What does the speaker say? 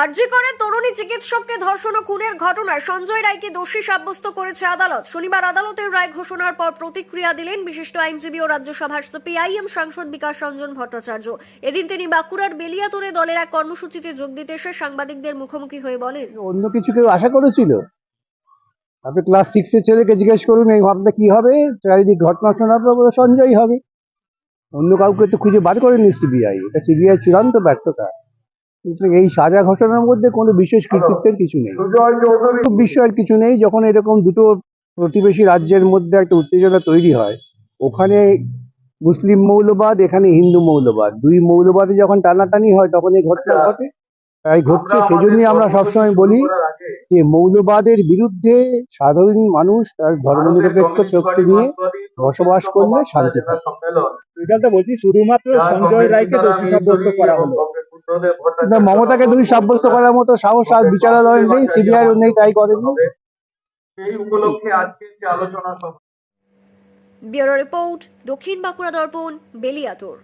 আরজি করে তরুণী চিকিৎসককে ধর্ষণ ও খুনের ঘটনায় সঞ্জয় রায়কে দোষী সাব্যস্ত করেছে আদালত। শনিবার আদালতের রায় ঘোষণার পর প্রতিক্রিয়া দিলেন বিশিষ্ট আইনজীবী ও রাজ্যসভার সিপিআইএম সাংসদ বিকাশ রঞ্জন ভট্টাচার্য। এদিন তিনি বাঁকুড়ার বেলিয়াতুরে দলের এক কর্মসূচিতে যোগ দিতে এসে সাংবাদিকদের মুখোমুখি হয়ে বলেন অন্য কিছু কেউ আশা করেছিল? আপনি ক্লাস সিক্সের ছেলেকে জিজ্ঞেস করুন, এই ভাবনা কি হবে? চারিদিক ঘটনা পর সঞ্জয় হবে। অন্য কাউকে তো খুঁজে বার করেনি সিবিআই। এটা সিবিআই চূড়ান্ত ব্যর্থতা। এই সাজা ঘটনার মধ্যে কোনো বিশেষ কৃতিত্বের কিছু নেই। বিস্ময়ের কিছু নেই যখন এরকম দুটো প্রতিবেশী রাজ্যের মধ্যে একটা উত্তেজনা তৈরি হয় ওখানে মুসলিম মৌলবাদ এখানে হিন্দু মৌলবাদ। দুই মৌলবাদে যখন টানাটানি হয় তখন এই ঘটনা ঘটে। তাই ঘটছে সেজন্যই আমরা সবসময় বলি যে মৌলবাদের বিরুদ্ধে সাধারণ মানুষ তার ধর্মনিরপেক্ষ শক্তি নিয়ে বসবাস করলে শান্তি থাকে বলছি শুধুমাত্র সঞ্জয় রায়কে দোষী সাব্যস্ত করা হলো। মমতাকে দোষী সাব্যস্ত করার মতো সাহস আর বিচারালয় নেই সিবিআই নেই তাই করেনি। সেই উপলক্ষে আজকে যে আলোচনা সভা ব্যুরো রিপোর্ট দক্ষিণ বাঁকুড়া দর্পণ বেলিয়াতুর।